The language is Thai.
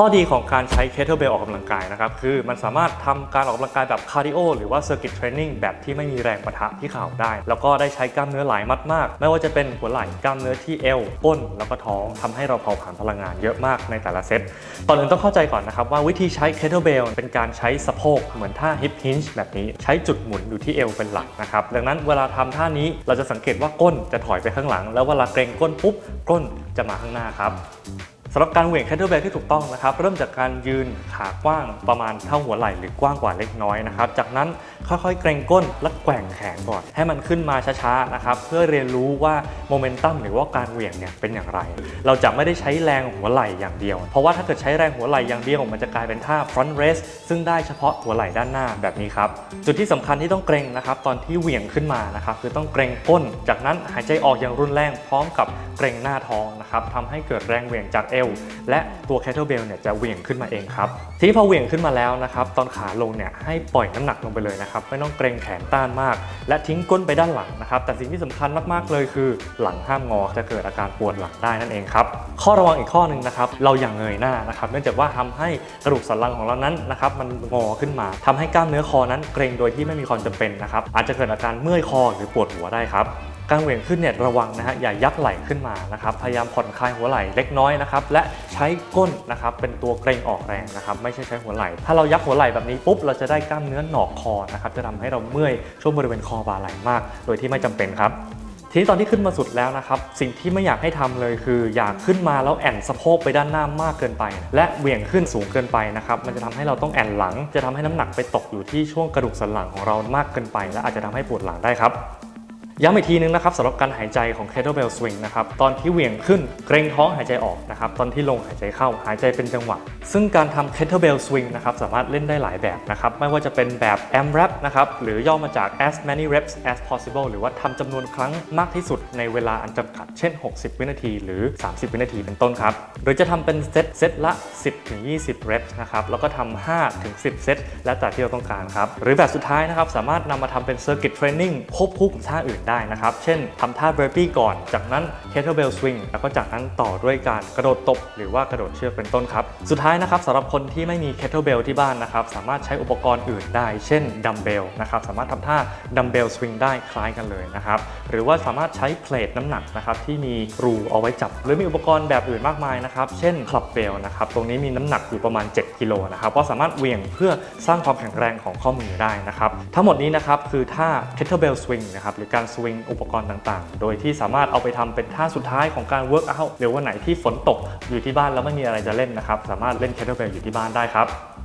ข้อดีของการใช้เค t เ l ลเบลออกกำลังกายนะครับ คือมันสามารถทำการออกกำลังกายแบบคาร์ดิโอหรือว่าเซอร์กิตเทรนนิ่งแบบที่ไม่มีแรงปะทะที่เข่าได้ แล้วก็ได้ใช้กล้ามเนื้อหลายมัดมาก ไม่ว่าจะเป็นหัวไหล่กล้ามเนื้อที่เอวก้น แล้วก็ท้องทำให้เราเผาผลาญพลังงานเยอะมากในแต่ละเซตตอนอื่นต้องเข้าใจก่อนนะครับว่าวิธีใช้เค t เ l ลเบลเป็นการใช้สะโพกเหมือนท่าฮิปฮินช์แบบนี้ใช้จุดหมุนอยู่ที่เอวเป็นหลักนะครับดังนั้นเวลาทำท่านี้เราจะสังเกตว่าก้นจะถอยไปข้างหลัง แล้วเวลาเกรงก้นปุ๊บก้นจะมาข้างหน้าครับ สำหรับการเหวี่ยงแคทเทิลเบลที่ถูกต้องนะครับเริ่มจากการยืนขากว้างประมาณเท่าหัวไหล่หรือกว้างกว่าเล็กน้อยนะครับจากนั้นค่อยๆ เกรงก้นและแกว่งแขนก่อน ให้มันขึ้นมาช้าๆนะครับเพื่อเรียนรู้ว่าโมเมนตัมหรือว่าการเหวี่ยงเนี่ยเป็นอย่างไร เราจะไม่ได้ใช้แรงหัวไหล่อย่างเดียว เพราะว่าถ้าเกิดใช้แรงหัวไหล่อย่างเดียวมันจะกลายเป็นท่า front raise ซึ่งได้เฉพาะหัวไหล่ด้านหน้าแบบนี้ครับจุดที่สำคัญที่ต้องเกรงนะครับตอนที่เหวี่ยงขึ้นมานะครับคือต้องเกรงก้น จากนั้นหายใจออกอย่างรุนแรงพร้อมกับเกรงหน้าท้องนะครับทำให้เกิดแรงเหวี่ยงจากเอวและตัวแคทเทิลเบลเนี่ยจะเหวี่ยงขึ้นมาเองครับทีนี้พอเหวี่ยงขึ้นมาแล้วนะครับตอนขาลงเนี่ยให้ปล่อยน้ำหนักลงไปเลยนะครับไม่ต้องเกรงแขนต้านมาก และทิ้งก้นไปด้านหลังนะครับแต่สิ่งที่สำคัญมากๆเลยคือหลังห้ามงอจะเกิดอาการปวดหลังได้นั่นเองครับข้อระวังอีกข้อหนึ่งนะครับเราอย่างเงยหน้านะครับเนื่องจากว่าทำให้กระดูกสันหลังของเรานั้นนะครับมันงอขึ้นมาทำให้กล้ามเนื้อคอนั้นเกรงโดยที่ไม่มีความจำเป็นนะครับอาจจะเกิดอาการเมื่อยคอหรือปวดหัวได้ครับ การเหวี่ยงขึ้นเนี่ยระวังนะฮะอย่ายักไหล่ขึ้นมานะครับพยายามผ่อนคลายหัวไหล่เล็กน้อยนะครับและใช้ก้นนะครับเป็นตัวเกรงออกแรงนะครับไม่ใช่ใช้หัวไหล่ ถ้าเรายักหัวไหล่แบบนี้ปุ๊บเราจะได้กล้ามเนื้อหนอกคอนะครับจะทำให้เราเมื่อยช่วงบริเวณคอบ่าไหล่มาก โดยที่ไม่จำเป็นครับทีนี้ตอนที่ขึ้นมาสุดแล้วนะครับ สิ่งที่ไม่อยากให้ทำเลยคืออยากขึ้นมาแล้วแอนสะโพกไปด้านหน้ามากเกินไป และเหวี่ยงขึ้นสูงเกินไปนะครับมันจะทำให้เราต้องแอนหลัง จะทำให้น้ำหนักไปตกอยู่ที่ช่วงกระดูกสันหลังของเรามากเกินไป และอาจจะทำให้ปวดหลังได้ครับ ย้ำอีกทีนึงนะครับสำหรับการหายใจของ kettlebell swing นะครับตอนที่เหวี่ยงขึ้นเกรงท้องหายใจออกนะครับตอนที่ลงหายใจเข้าหายใจเป็นจังหวะ ซึ่งการทำ kettlebell swing นะครับสามารถเล่นได้หลายแบบนะครับไม่ว่าจะเป็นแบบ AMRAP นะครับหรือย่อมาจาก as many reps as possible หรือว่าทำจำนวนครั้งมากที่สุดในเวลาอันจำกัด เช่น 60 วินาทีหรือ 30 วินาทีเป็นต้นครับหรือจะทำเป็นเซตเซตละ 10-20 reps นะครับแล้วก็ทำ5-10 เซตแล้วแต่ที่เราต้องการครับหรือแบบสุดท้ายนะครับสามารถนำมาทำเป็น circuit training ควบคู่กับท่าอื่นได้นะครับ เช่นทำท่า burpee ก่อน จากนั้น kettlebell swing แล้วก็จากนั้นต่อด้วยการกระโดดตบ หรือว่ากระโดดเชือกเป็นต้นครับ สุดท้ายนะครับสำหรับคนที่ไม่มี kettlebell ที่บ้านนะครับ สามารถใช้อุปกรณ์อื่นได้ เช่นดัมเบลนะครับ สามารถทำท่าดัมเบลสวิงได้คล้ายกันเลยนะครับ หรือว่าสามารถใช้เพลทน้ำหนักนะครับที่มีรูเอาไว้จับ หรือมีอุปกรณ์แบบอื่นมากมายนะครับ เช่นคลับเบลนะครับ ตรงนี้มีน้ำหนักอยู่ประมาณ 7กิโลนะครับ ก็สามารถเวี่ยงเพื่อสร้างความแข็งแรงของข้อมือได้นะครับ ทั้งหมดนี้นะครับคือท่า kettlebell swing นะครับหรือการสวิงอุปกรณ์ต่างๆ โดยที่สามารถเอาไปทำเป็นท่าสุดท้ายของการเวิร์กอัพหรือวันไหนที่ฝนตกอยู่ที่บ้านแล้วไม่มีอะไรจะเล่นนะครับ สามารถเล่นแคทเทิลเบลอยู่ที่บ้านได้ครับ